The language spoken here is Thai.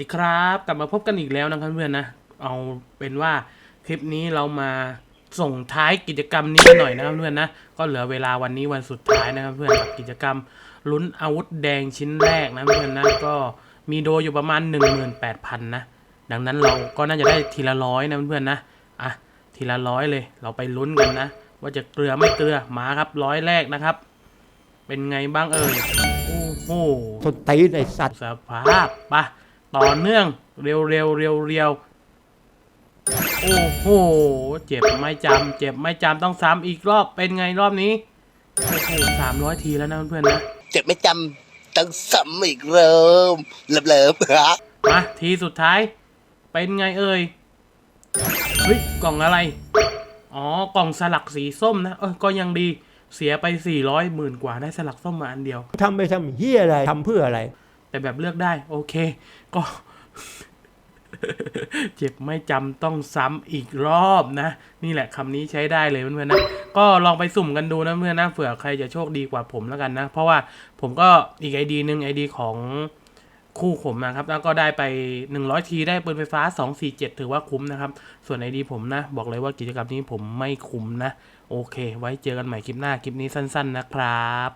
ดีครับกลับมาพบกันอีกแล้วนะครับเพื่อนนะ เอาเป็นว่าคลิปนี้เรามาส่งท้ายกิจกรรมนี้กันหน่อยนะครับเพื่อนนะก็เหลือเวลาวันนี้วันสุดท้ายนะครับเพื่อนกับกิจกรรมลุ้นอาวุธแดงชิ้นแรกนะเพื่อนนะก็มีโดอยู่ประมาณ 18,000นะดังนั้นเราก็น่าจะได้ทีละร้อยนะเพื่อนๆนะอะทีละร้อยเลย เราไปลุ้นกันนะ ว่าจะเกลือไม่เกลือมาครับร้อยแรกนะครับ เป็นไงบ้างเอ่ยโอ้โหทนตีนไอสัตว์สภาพปะ ต่อเนื่องเร็วเร็วเร็วเร็วโอ้โห เจ็บไม่จำเจ็บไม่จำต้องซ้ำอีกรอบเป็นไงรอบนี้โอ้โหสามร้อยทีแล้วนะเพื่อนๆนะเจ็บไม่จำต้องซ้ำอีกเริ่มเลิฟเลิฟฮะมาทีสุดท้าย เป็นไงเอ่ยเฮ้ยกล่องอะไร อ๋อกล่องสลักสีส้มนะเออก็ยังดีเสียไปสี่ร้อยหมื่นกว่าได้สลักส้มมาอันเดียวทำไปทำเฮียอะไรทำเพื่ออะไร แต่แบบเลือกได้ โอเค ก็ เจ็บไม่จำต้องซ้ำอีกรอบนะ นี่แหละคำนี้ใช้ได้เลยเพื่อนๆนะ ก็ลองไปสุ่มกันดูนะเพื่อนนะเผื่อใครจะโชคดีกว่าผมแล้วกันนะ เพราะว่าผมก็อีกไอดีหนึ่งไอดีของคู่ผมนะครับ แล้วก็ได้ไป 100 ทีได้ปืนไฟฟ้า 247 ถือว่าคุ้มนะครับ ส่วนไอดีผมนะ บอกเลยว่ากิจกรรมนี้ผมไม่คุ้มนะ โอเค ไว้เจอกันใหม่คลิปหน้า คลิปนี้สั้น ๆ นะครับ